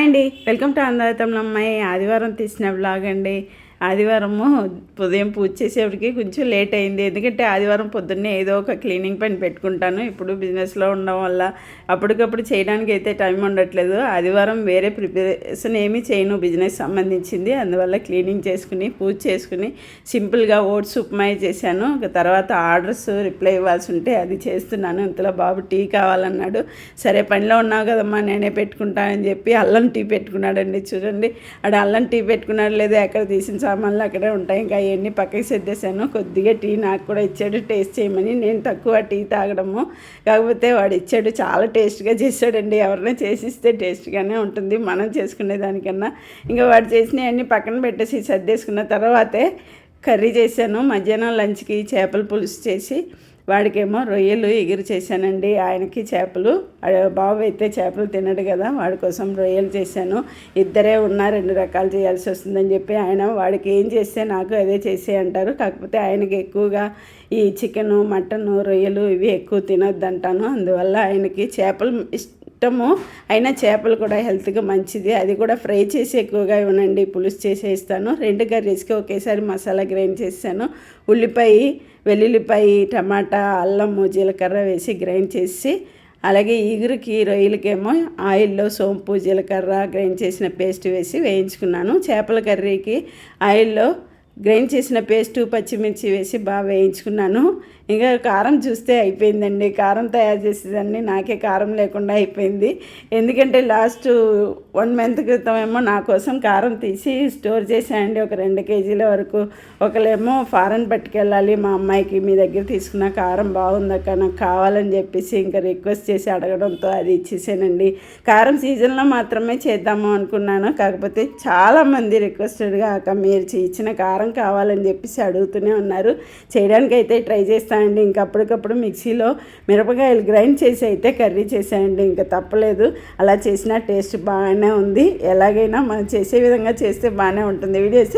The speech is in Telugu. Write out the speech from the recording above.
హాయ్ అండి. వెల్కమ్ టు అందాతంలో అమ్మాయి ఆదివారం తీసిన బ్లాగ్ అండి. ఆదివారము ఉదయం పూజ చేసేప్పటికి కొంచెం లేట్ అయింది. ఎందుకంటే ఆదివారం పొద్దున్నే ఏదో ఒక క్లీనింగ్ పని పెట్టుకుంటాను. ఇప్పుడు బిజినెస్లో ఉండడం వల్ల అప్పటికప్పుడు చేయడానికి అయితే టైం ఉండట్లేదు. ఆదివారం వేరే ప్రిపరేషన్ ఏమీ చేయను బిజినెస్ సంబంధించింది. అందువల్ల క్లీనింగ్ చేసుకుని పూజ చేసుకుని సింపుల్గా ఓట్స్ ఉప్మా చేశాను. తర్వాత ఆర్డర్స్ రిప్లై ఇవ్వాల్సి ఉంటే అది చేస్తున్నాను. ఇంతలో బాబు టీ కావాలన్నాడు. సరే పనిలో ఉన్నావు కదమ్మా నేనే పెట్టుకుంటానని చెప్పి అల్లం టీ పెట్టుకున్నాడండి. చూడండి ఆడ అల్లం టీ పెట్టుకున్నాడు లేదా ఎక్కడ తీసిన సామాన్లు అక్కడే ఉంటాయి. ఇంకా అవన్నీ పక్కకి సర్దేశాను. కొద్దిగా టీ నాకు కూడా ఇచ్చాడు. టేస్ట్ చేయమని నేను తక్కువ టీ తాగడము. కాకపోతే వాడు ఇచ్చాడు. చాలా టేస్ట్గా చేశాడండి. ఎవరైనా చేసిస్తే టేస్ట్గానే ఉంటుంది. మనం చేసుకునే దానికన్నా. ఇంకా వాడు చేసినవన్నీ పక్కన పెట్టేసి సర్దేసుకున్న తర్వాతే కర్రీ చేశాను. మధ్యాహ్నం లంచ్కి చేపల పులుసు చేసి వాడికేమో రొయ్యలు ఎగురు చేశానండి. ఆయనకి చేపలు బాబు అయితే చేపలు తినడు కదా వాడి కోసం రొయ్యలు చేశాను. ఇద్దరే ఉన్నా రెండు రకాలు చేయాల్సి వస్తుందని చెప్పి ఆయన వాడికి ఏం చేస్తే నాకు అదే చేసే అంటారు. కాకపోతే ఆయనకి ఎక్కువగా ఈ చికెను మటను రొయ్యలు ఇవి ఎక్కువ తినొద్దంటాను. అందువల్ల ఆయనకి చేపలు ఇష్టము అయినా చేపలు కూడా హెల్త్గా మంచిది. అది కూడా ఫ్రై చేసి ఎక్కువగా ఇవ్వనండి. పులుసు చేసేస్తాను రెండు కర్రీస్కి ఒకేసారి మసాలా గ్రైండ్ చేశాను ఉల్లిపాయ వెల్లుల్లిపాయ టమాటా అల్లము జీలకర్ర వేసి గ్రైండ్ చేసి అలాగే ఈగురికి రొయ్యలకేమో ఆయిల్లో సోంపు జీలకర్ర గ్రైండ్ చేసిన పేస్ట్ వేసి వేయించుకున్నాను. చేపల కర్రీకి ఆయిల్లో గ్రైండ్ చేసిన పేస్టు పచ్చిమిర్చి వేసి బాగా వేయించుకున్నాను. ఇంకా కారం చూస్తే అయిపోయిందండి. కారం తయారు చేసేదాన్ని నాకే కారం లేకుండా అయిపోయింది. ఎందుకంటే లాస్ట్ వన్ మంత్ క్రితం ఏమో నా కోసం కారం తీసి స్టోర్ చేశానండి. ఒక రెండు కేజీల వరకు. ఒకళ్ళేమో ఫారెన్ పట్టుకెళ్ళాలి మా అమ్మాయికి మీ దగ్గర తీసుకున్న కారం బాగుందక్క నాకు కావాలని చెప్పేసి ఇంకా రిక్వెస్ట్ చేసి అడగడంతో అది ఇచ్చేసానండి. కారం సీజన్లో మాత్రమే చేద్దాము అనుకున్నాను. కాకపోతే చాలామంది రిక్వెస్టెడ్గా అక్క మీరు ఇచ్చిన కారం కావాలని చెప్పేసి అడుగుతూనే ఉన్నారు. చేయడానికి అయితే ట్రై చేస్తాను. చేస్తానండి ఇంకా అప్పటికప్పుడు మిక్సీలో మిరపకాయలు గ్రైండ్ చేసి అయితే కర్రీ చేసాయండి. ఇంకా తప్పలేదు. అలా చేసిన టేస్ట్ బాగానే ఉంది. ఎలాగైనా మనం చేసే విధంగా చేస్తే బాగానే ఉంటుంది. వీడియోస్